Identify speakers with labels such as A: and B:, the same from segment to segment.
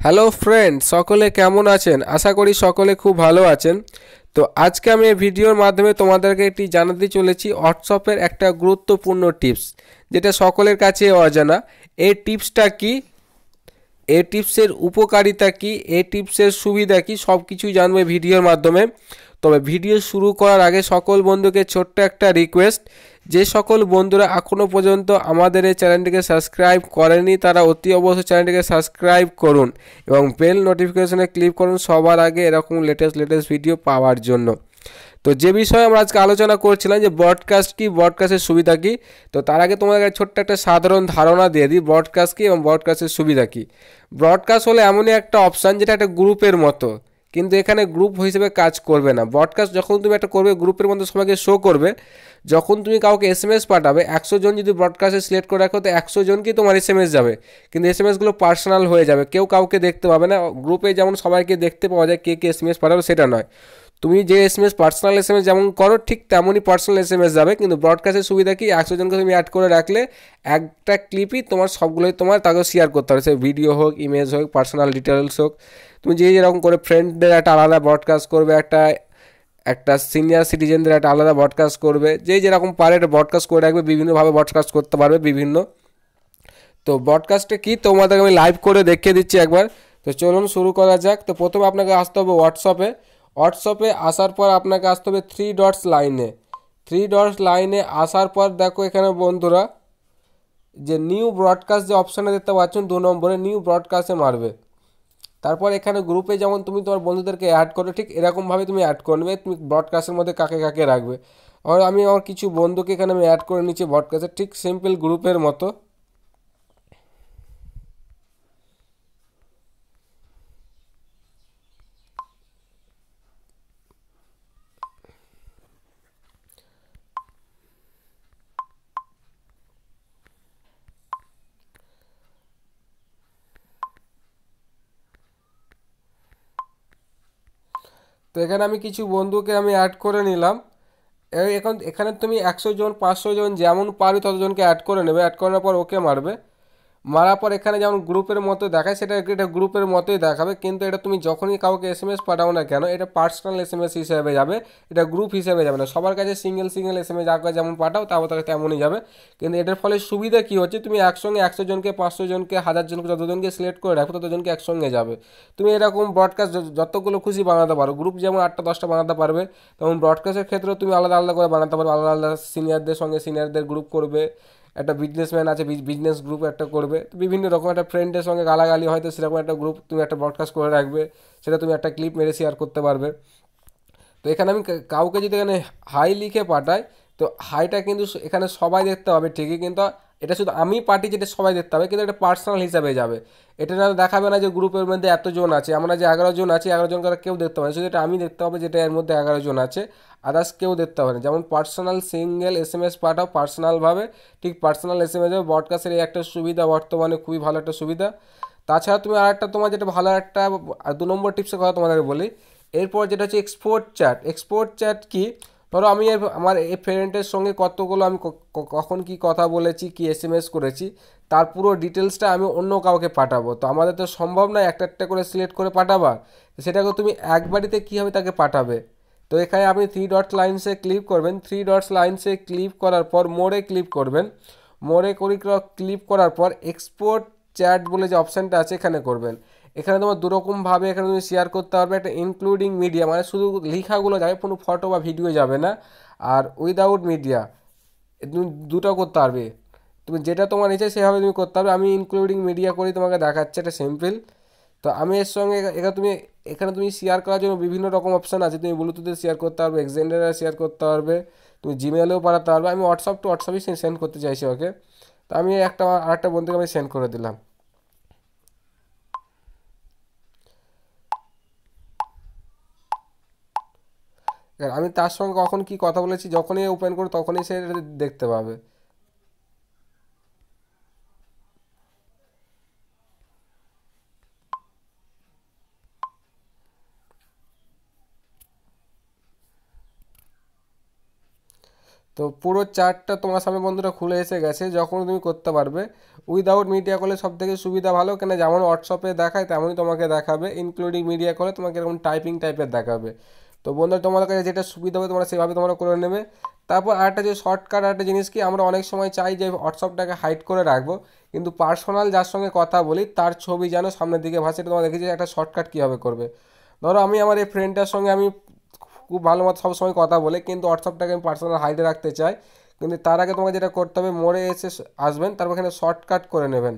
A: Hello friend সকলে কেমন আছেন? আশা করি সকলে খুব ভালো আছেন। তো আজকে আমি এই ভিডিওর মাধ্যমে তোমাদেরকে একটি জানাতে চলেছি হোয়াটসঅ্যাপের একটা গুরুত্বপূর্ণ টিপস, যেটা সকলের কাছে অজানা। এই টিপসটা কি? এই টিপসের উপকারিতা কি? এই টিপসের সুবিধা কি? সব কিছুই জানবে ভিডিওর মাধ্যমে। তবে ভিডিও শুরু করার আগে সকল বন্ধুকে ছোট্ট একটা রিকোয়েস্ট যে সকল বন্ধুরা এখনও পর্যন্ত আমাদের এই চ্যানেলটিকে সাবস্ক্রাইব করেনি, তারা অতি অবশ্যই চ্যানেলটিকে সাবস্ক্রাইব করুন এবং বেল নোটিফিকেশনে ক্লিক করুন সবার আগে এরকম লেটেস্ট লেটেস্ট ভিডিও পাওয়ার জন্য। তো যে বিষয়ে আমরা আজকে আলোচনা করছিলাম যে ব্রডকাস্ট কি ব্রডকাস্টের সুবিধা কি, তো তার আগে তোমাদের কাছে ছোট্ট একটা সাধারণ ধারণা দিয়ে দিই ব্রডকাস্ট কি এবং ব্রডকাস্টের সুবিধা কি। ব্রডকাস্ট হলো এমনই একটা অপশান যেটা একটা গ্রুপের মতো। কিন্তু এখানে গ্রুপ হিসেবে কাজ করবে না। ব্রডকাস্ট যখন তুমি একটা করবে গ্রুপের মধ্যে সবাইকে শো করবে। যখন তুমি কাউকে এস এম এস পাঠাবে, একশো জন যদি ব্রডকাস্টে সিলেক্ট করে রাখো, তো একশো জনকেই তোমার এস এম এস যাবে। কিন্তু এস এম এসগুলো পার্সোনাল হয়ে যাবে। কেউ কাউকে দেখতে পাবে না। গ্রুপে যেমন সবাইকে দেখতে পাওয়া যায়, কে কে এস এম এস পাঠাবে, সেটা নয়। তুমি যে S M S personal S M S যেমন করো, ঠিক তেমনই পার্সোনাল এস এম এস যাবে। কিন্তু ব্রডকাস্টের সুবিধা কি? একশো জনকে তুমি অ্যাড করে রাখলে একটা ক্লিপই তোমার সবগুলোই তোমার তাকে শেয়ার করতে হবে। সে ভিডিও হোক ইমেজ হোক পার্সোনাল ডিটেলস হোক। তুমি যে যেরকম করে ফ্রেন্ডদের একটা আলাদা ব্রডকাস্ট করবে, একটা একটা সিনিয়র সিটিজেনদের একটা আলাদা ব্রডকাস্ট করবে। যে যেরকম পারে একটা ব্রডকাস্ট করে রাখবে, বিভিন্নভাবে ব্রডকাস্ট করতে পারবে, বিভিন্ন। তো ব্রডকাস্টে কি? তোমাদেরকে আমি লাইভ করে দেখিয়ে দিচ্ছি একবার। তো চলুন শুরু করা যাক। তো প্রথমে আপনাকে আসতে হবে হোয়াটসঅ্যাপে হোয়াটসঅ্যাপে আসার পর আপনাকে আসতে হবে থ্রি ডটস লাইনে থ্রি ডটস লাইনে আসার পর দেখো এখানে বন্ধুরা, যে নিউ ব্রডকাস্ট যে অপশানে দেখতে পাচ্ছেন, দু নম্বরে নিউ ব্রডকাস্টে মারবে। তারপর এখানে গ্রুপে যেমন তুমি তোমার বন্ধুদেরকে অ্যাড করো ঠিক এরকমভাবে তুমি অ্যাড করবে, তুমি ব্রডকাস্টের মধ্যে কাকে কাকে রাখবে। আর আমি আমার কিছু বন্ধুকে এখানে আমি অ্যাড করে নিচ্ছি ব্রডকাস্টে ঠিক সিম্পল গ্রুপের মতো। তো এখানে আমি কিছু বন্ধুকে আমি অ্যাড করে নিলাম। এখন এখানে তুমি একশো জন, পাঁচশো জন যেমন পারো ততজনকে অ্যাড করে নেবে। অ্যাড করার পর ওকে মারবে। মারার পর এখানে যেমন গ্রুপের মতো দেখায়, সেটা এটা গ্রুপের মতোই দেখাবে। কিন্তু এটা তুমি যখনই কাউকে এস এম এস পাঠাও না কেন, এটা পার্সোনাল এস এম এস হিসেবে যাবে। এটা গ্রুপ হিসেবে যাবে না। সবার কাছে single single S M S যাকে যেমন পাঠাও তারপর তাকে তেমনই যাবে। কিন্তু এটার ফলে সুবিধা কী হচ্ছে? তুমি একসঙ্গে একশো জনকে, পাঁচশো জনকে, হাজার জনকে, যতজনকে সিলেক্ট করে রাখো, ততজনকে একসঙ্গে যাবে। তুমি এরকম ব্রডকাস্ট যতগুলো খুশি বানাতে পারো গ্রুপ যেমন আটটা, দশটা বানাতে পারবে, তেমন ব্রডকাস্টের ক্ষেত্রেও তুমি আলাদা আলাদা করে বানাতে পারবে আলাদা আলাদা সিনিয়রদের সঙ্গে সিনিয়রদের গ্রুপ করবে। একটা বিজনেসম্যান আছে বিজনেস গ্রুপ একটা করবে। বিভিন্ন রকম একটা ফ্রেন্ডের সঙ্গে গালাগালি হয়তো সেরকম একটা গ্রুপ তুমি একটা ব্রডকাস্ট করে রাখবে, সেটা তুমি একটা ক্লিপ মেরে শেয়ার করতে পারবে। তো এখানে আমি কাউকে যদি এখানে হাই লিখে পাঠাই, তো হাইটা কিন্তু এখানে সবাই দেখতে পাবে ঠিকই, কিন্তু এটা শুধু আমি পার্টি যেটা সবাই দেখতে হবে, কিন্তু এটা পার্সোনাল হিসাবে যাবে। এটা না দেখাবে না যে গ্রুপের মধ্যে এতজন আছে। আমরা যে এগারো জন আছি, এগারো জনকে কেউ দেখতে পাবে শুধু এটা আমি দেখতে হবে যেটা এর মধ্যে এগারো জন আছে আদার্স কেউ দেখতে পাবে না। যেমন personal single S M S পাঠাও পার্সোনালভাবে ঠিক পার্সোনাল এস এম এস ব্রডকাস্টের এই একটা সুবিধা বর্তমানে, খুবই ভালো একটা সুবিধা। তাছাড়া তুমি আর একটা তোমার যেটা ভালো একটা দু নম্বর টিপসের কথা তোমাদেরকে বলি। এরপর যেটা হচ্ছে এক্সপোর্ট চ্যাট এক্সপোর্ট চ্যাট কি? ধরো আমি আমার এই ফ্রেন্ডের সঙ্গে কতগুলো আমি কখন কি কথা বলেছি, কি এস এম এস করেছি, তার পুরো ডিটেলসটা আমি অন্য কাউকে পাঠাবো। তো আমাদের তো সম্ভব নয় একটা একটা করে সিলেক্ট করে পাঠাবার। সেটাকে তুমি একবারিতে কীভাবে তাকে পাঠাবে? তো এখানে আপনি থ্রি ডটস লাইনসে ক্লিক করবেন। থ্রি ডটস লাইনসে ক্লিক করার পর মোড়ে ক্লিক করবেন। মোড়ে করি ক্লিক করার পর এক্সপোর্ট চ্যাট বলে যে অপশানটা আছে, এখানে করবেন। এখানে তোমার দুরকমভাবে এখানে তুমি শেয়ার করতে পারবে একটা ইনক্লুডিং মিডিয়া মানে শুধু লেখাগুলো যাবে, কোনো ফটো বা ভিডিও যাবে না। আর উইদাউট মিডিয়া তুমি দুটো করতে পারবে। তুমি যেটা তোমার ইচ্ছে সেভাবে তুমি করতে পারবে। আমি ইনক্লুডিং মিডিয়া করেই তোমাকে দেখাচ্ছি একটা সিম্পল তো আমি এর সঙ্গে এখানে তুমি এখানে তুমি শেয়ার করার জন্য বিভিন্ন রকম অপশান আছে। তুমি ব্লুটুথে শেয়ার করতে পারবে এক্সেন্ডারে শেয়ার করতে পারবে, তুমি জিমেলেও পাঠাতে পারবে। আমি হোয়াটসঅ্যাপ টু হোয়াটসঅ্যাপই সেন্ড করতে চাইছি ওকে। তো আমি একটা, আরেকটা বন্ধুকে আমি সেন্ড করে দিলাম। আমি তার সঙ্গে কখন কি কথা বলেছি, যখনই ওপেন করো তখনই সে দেখতে পাবে। তো পুরো চার্টটা তোমার সামনে বন্ধুরা খুলে এসে গেছে যখন তুমি করতে পারবে। উইদাউট মিডিয়া কলে সব থেকে সুবিধা ভালো, কেন যেমন হোয়াটসঅ্যাপে দেখায়, তেমনই তোমাকে দেখাবে ইনক্লুডিং মিডিয়া কলে তোমাকে এরকম টাইপিং টাইপের দেখাবে। তো বন্ধুরা, তোমাদের কাছে যেটা সুবিধা হবে তোমরা সেভাবে তোমরা করে নেবে। তারপর আরেকটা যে শর্টকাট একটা জিনিস কি, আমরা অনেক সময় চাই যে হোয়াটসঅ্যাপটাকে হাইড করে রাখব। কিন্তু পার্সোনাল যার সঙ্গে কথা বলি, তার ছবি যেন সামনের দিকে ভাসে তোমরা দেখেছি একটা শর্টকাট কীভাবে করবে। ধরো, আমি আমার এই ফ্রেন্ডটার সঙ্গে আমি খুব ভালো মতো সবসময় কথা বলে, কিন্তু হোয়াটসঅ্যাপটাকে আমি পার্সোনাল হাইডে রাখতে চাই। কিন্তু তার আগে তোমাকে যেটা করতে হবে, মোড়ে এসে আসবেন, তারপর এখানে শর্টকাট করে নেবেন।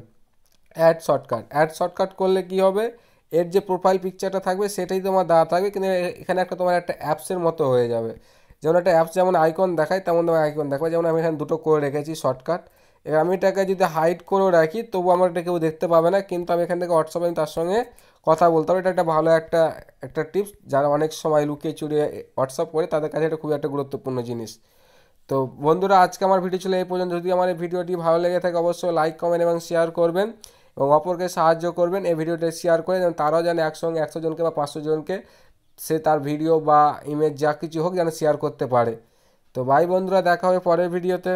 A: অ্যাড শর্টকাট অ্যাড শর্টকাট করলে কি হবে? এর যে প্রোফাইল পিকচারটা থাকবে, সেটাই তোমার দেওয়া থাকবে। কিন্তু এখানে একটা তোমার একটা অ্যাপসের মতো হয়ে যাবে। যেমন একটা অ্যাপস যেমন আইকন দেখায়, তেমন তোমার আইকন দেখাবে। যেমন আমি এখানে দুটো করে রেখেছি শর্টকাট এবার আমি এটাকে যদি হাইড করেও রাখি, তবু আমার এটা কেউ দেখতে পাবে না। কিন্তু আমি এখান থেকে হোয়াটসঅ্যাপে আমি তার সঙ্গে কথা বলতে পারব। এটা একটা ভালো একটা একটা টিপস যারা অনেক সময় লুকিয়ে চুরিয়ে হোয়াটসঅ্যাপ করে, তাদের কাছে এটা খুবই একটা গুরুত্বপূর্ণ জিনিস। তো বন্ধুরা, আজকে আমার ভিডিও ছিল এই পর্যন্ত। যদি আমার এই ভিডিওটি ভালো লেগে থাকে, অবশ্যই লাইক কমেন্ট এবং শেয়ার করবেন। এবং অপরকে সাহায্য করবেন, এই ভিডিওটা শেয়ার করে যেন তারাও যেন একসঙ্গে একশো জনকে বা পাঁচশো জনকে সে তার ভিডিও বা ইমেজ যা কিছু হোক যেন শেয়ার করতে পারে। তো ভাই বন্ধুরা, দেখা হবে পরের ভিডিওতে